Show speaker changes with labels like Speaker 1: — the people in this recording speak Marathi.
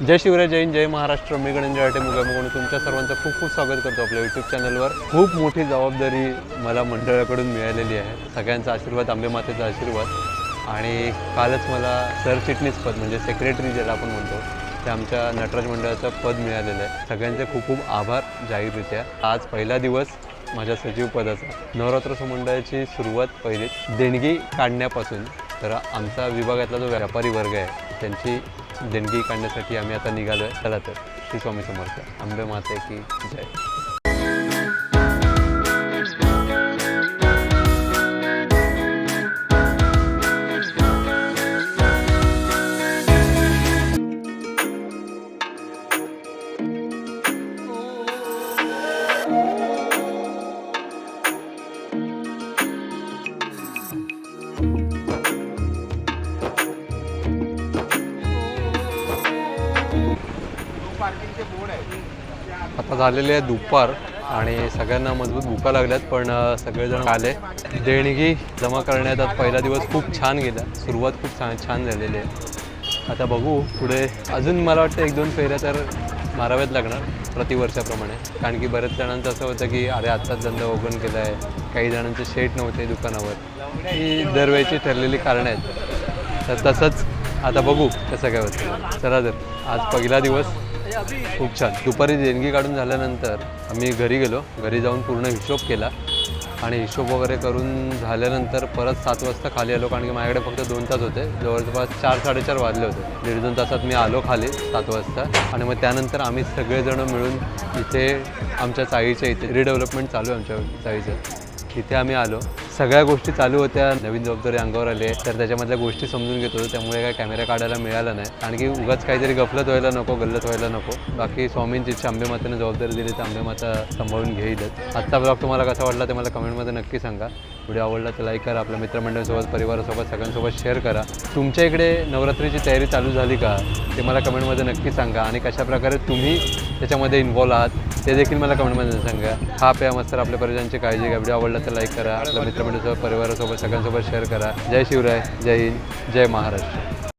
Speaker 1: जय शिवराय जय हिंद, जय महाराष्ट्र. मी गणेंद्र आटे मुगामुगण म्हणून तुमच्या सर्वांचं खूप खूप स्वागत करतो आपल्या यूट्यूब चॅनलवर खूप मोठी जबाबदारी मला मंडळाकडून मिळालेली आहे. सगळ्यांचा आशीर्वाद आंबे मातेचा आशीर्वाद. आणि कालच मला सरचिटणीस पद म्हणजे सेक्रेटरी ज्याला आपण म्हणतो ते आमच्या नटराज मंडळाचं पद मिळालेलं आहे. सगळ्यांचे खूप खूप आभार जाहीररित्या. आज पहिला दिवस माझ्या सचिव पदाचा. नवरात्र सुमंडळाची सुरुवात पहिली. देणगी काढण्यापासून तर आमचा विभागातला जो व्यापारी वर्ग आहे त्यांची देणगी काढण्यासाठी आम्ही आता निघालो आहे चला तर श्री स्वामी समर्थ. आंबे माते की जय. आता झालेले आहे दुपार आणि सगळ्यांना मजबूत भुका लागल्यात पण सगळेजण आले. देणगी जमा करण्यात पहिला दिवस खूप छान गेला. सुरुवात खूप छान छान झालेली आहे. आता बघू पुढे. अजून मला वाटतं एक दोन फेऱ्या तर माराव्याच लागणार प्रतिवर्षाप्रमाणे. कारण की बऱ्याच जणांचं असं होतं की अरे आत्ताच धंदा ओपन केला आहे काही जणांचे शेट नव्हते दुकानावर. ही दरवेळची ठरलेली कारणं आहेत. तर तसंच आता बघू कसं काय होतं चला तर आज पहिला दिवस खूप छान. दुपारी देणगी काढून झाल्यानंतर आम्ही घरी गेलो. घरी जाऊन पूर्ण हिशोब केला आणि हिशोब वगैरे करून झाल्यानंतर परत सात वाजता खाली आलो कारण की माझ्याकडे फक्त दोन तास होते. जवळपास चार साडेचार वाजले होते. दीड दोन तासात मी आलो खाली सात वाजता. आणि मग त्यानंतर आम्ही सगळेजणं मिळून इथे आमच्या चाळीच्या इथे रिडेव्हलपमेंट चालू आहे आमच्या चाळीचं इथे आम्ही आलो. सगळ्या गोष्टी चालू होत्या. नवीन जबाबदारी अंगावर आले तर त्याच्यामधल्या गोष्टी समजून घेतो त्यामुळे काय कॅमेरा काढायला मिळाला नाही. कारण की उगाच काहीतरी गफलत व्हायला नको गल्लत व्हायला नको. बाकी स्वामींची आंबे मातेने जबाबदारी दिली तर आंबे माता सांभाळून घेईलच. आत्ता ब्लॉग तुम्हाला कसा वाटला ते मला कमेंटमध्ये नक्की सांगा. व्हिडिओ आवडला तर लाईक करा. आपल्या मित्रमंडळीसोबत परिवारासोबत सगळ्यांसोबत शेअर करा. तुमच्या इकडे नवरात्रीची तयारी चालू झाली का? ते मला कमेंटमध्ये नक्की सांगा. आणि कशाप्रकारे तुम्ही त्याच्यामध्ये इन्वॉल्व आहात? ते देखील मला कमेंटमध्ये सांगा. हा पे मस्त आपल्या परिजनची काळजी घ्या. व्हिडिओ आवडला तर लाईक करा. आपल्या मित्रमंडळीसोबत परिवारासोबत सगळ्यांसोबत शेअर करा. जय शिवराय. जय हिंद. जय महाराष्ट्र.